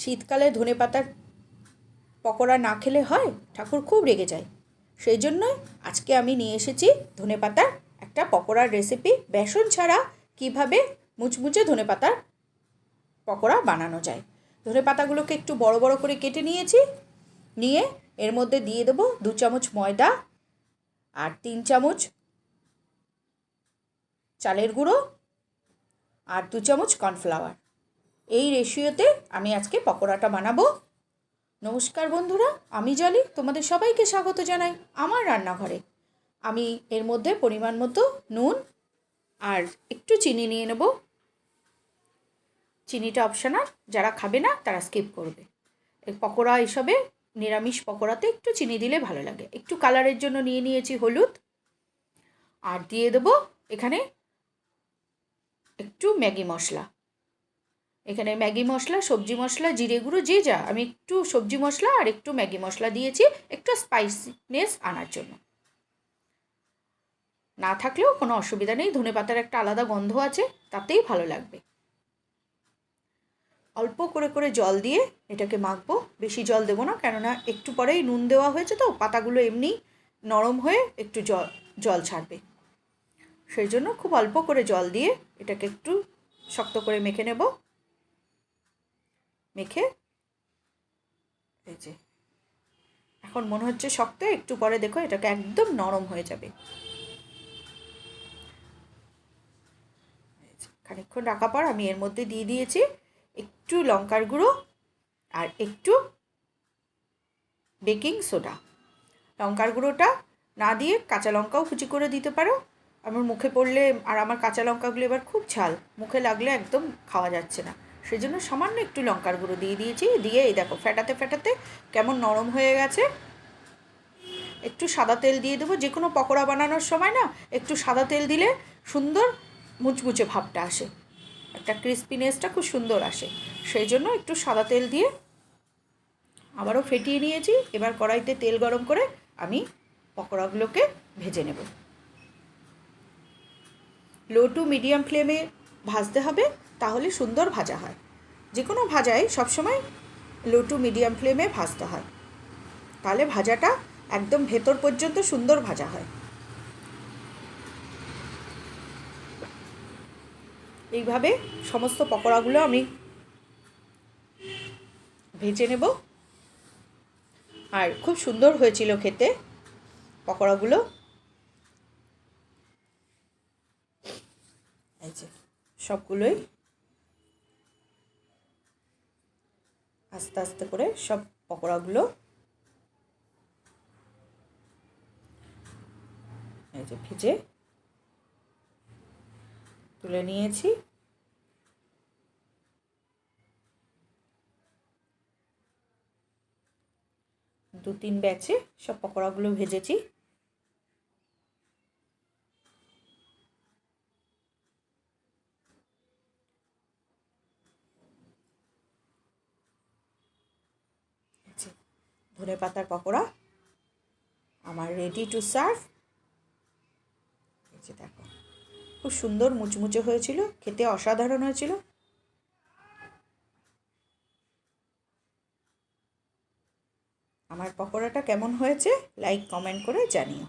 শীতকালে ধনে পাতার পকোড়া না খেলে হয়? ঠাকুর খুব রেগে যায়। সেই জন্যই আজকে আমি নিয়ে এসেছি ধনে পাতার একটা পকোড়ার রেসিপি বেসন ছাড়া কীভাবে মুচমুচে ধনে পাতার পকোড়া বানানো যায়। ধনে পাতাগুলোকে একটু বড় বড় করে কেটে নিয়েছি। নিয়ে এর মধ্যে দিয়ে দেবো দু চামচ ময়দা আর তিন চামচ চালের গুঁড়ো আর দু চামচ কর্নফ্লাওয়ার। এই রেশিওতে আমি আজকে পকোড়াটা বানাবো। নমস্কার বন্ধুরা, আমি জলি, তোমাদের সবাইকে স্বাগত জানাই আমার রান্নাঘরে। আমি এর মধ্যে পরিমাণ মতো নুন আর একটু চিনি নিয়ে নেব। চিনিটা অপশনাল যারা খাবে না, তারা স্কিপ করবে। পকোড়া এসবে নিরামিষ পকোড়াতে একটু চিনি দিলে ভালো লাগে। একটু কালারের জন্য নিয়ে নিয়েছি হলুদ। আর দিয়ে দেবো এখানে একটু ম্যাগি মশলা। এখানে ম্যাগি মশলা, সবজি মশলা, জিরে গুঁড়ো, যে যা। আমি একটু সবজি মশলা আর একটু ম্যাগি মশলা দিয়েছি, একটু স্পাইসিনেস আনার জন্য। না থাকলেও কোনো অসুবিধা নেই, ধনে পাতার একটা আলাদা গন্ধ আছে, তাতেই ভালো লাগবে। অল্প করে করে জল দিয়ে এটাকে মাখবো। বেশি জল দেবো না, কেননা একটু পরেই নুন দেওয়া হয়েছে তো, পাতাগুলো এমনি নরম হয়ে একটু জল জল ছাড়বে। সেই জন্য খুব অল্প করে জল দিয়ে এটাকে একটু শক্ত করে মেখে নেব। মেখে এই যে। এখন মনে হচ্ছে শক্ত, একটু পরে দেখো এটাকে একদম নরম হয়ে যাবে। খানিক্ষণ রাখা পর আমি এর মধ্যে দিয়ে দিয়েছি একটু লঙ্কার গুঁড়ো আর একটু বেকিং সোডা। লঙ্কার গুঁড়োটা না দিয়ে কাঁচা লঙ্কাও কুচি করে দিতে পারো। আমার মুখে পড়লে আর আমার কাঁচা লঙ্কাগুলো এবার খুব ঝাল, মুখে লাগলে একদম খাওয়া যাচ্ছে না। সেই জন্য সামান্য একটু লঙ্কার গুঁড়ো দিয়ে দিয়েছি। দিয়ে এই দেখো ফেটাতে ফেটাতে কেমন নরম হয়ে গেছে। একটু সাদা তেল দিয়ে দেবো। যে কোনো পকোড়া বানানোর সময় না একটু সাদা তেল দিলে সুন্দর মুচমুচে ভাবটা আসে। একটা ক্রিস্পিনেসটা খুব সুন্দর আসে। সেই জন্য একটু সাদা তেল দিয়ে আবারও ফেটিয়ে নিয়েছি। এবার কড়াইতে তেল গরম করে আমি পকোড়াগুলোকে ভেজে নেব। লো টু মিডিয়াম ফ্লেমে ভাজতে হবে। তাহলে সুন্দর ভাজা হয়। যে কোনো ভাজাই সবসময় লো টু মিডিয়াম ফ্লেমে ভাজতে হয়। তাহলে ভাজাটা একদম ভেতর পর্যন্ত সুন্দর ভাজা হয়। এইভাবে সমস্ত পকোড়াগুলো আমি ভেজে নেব। আর খুব সুন্দর হয়েছিল খেতে পকোড়াগুলো। সবগুলোই আস্তে আস্তে করে সব পকোড়াগুলো এই যে ভেজে তুলে নিয়েছি। দু তিন ব্যাচে সব পকোড়াগুলো ভেজেছি। ধনে পাতার পকোড়া। আমার রেডি টু সার্ভ এই দেখো, খুব সুন্দর মুচমুচে হয়েছিল, খেতে অসাধারণ হয়েছিল। আমার পকোড়াটা কেমন হয়েছে লাইক কমেন্ট করে জানিও।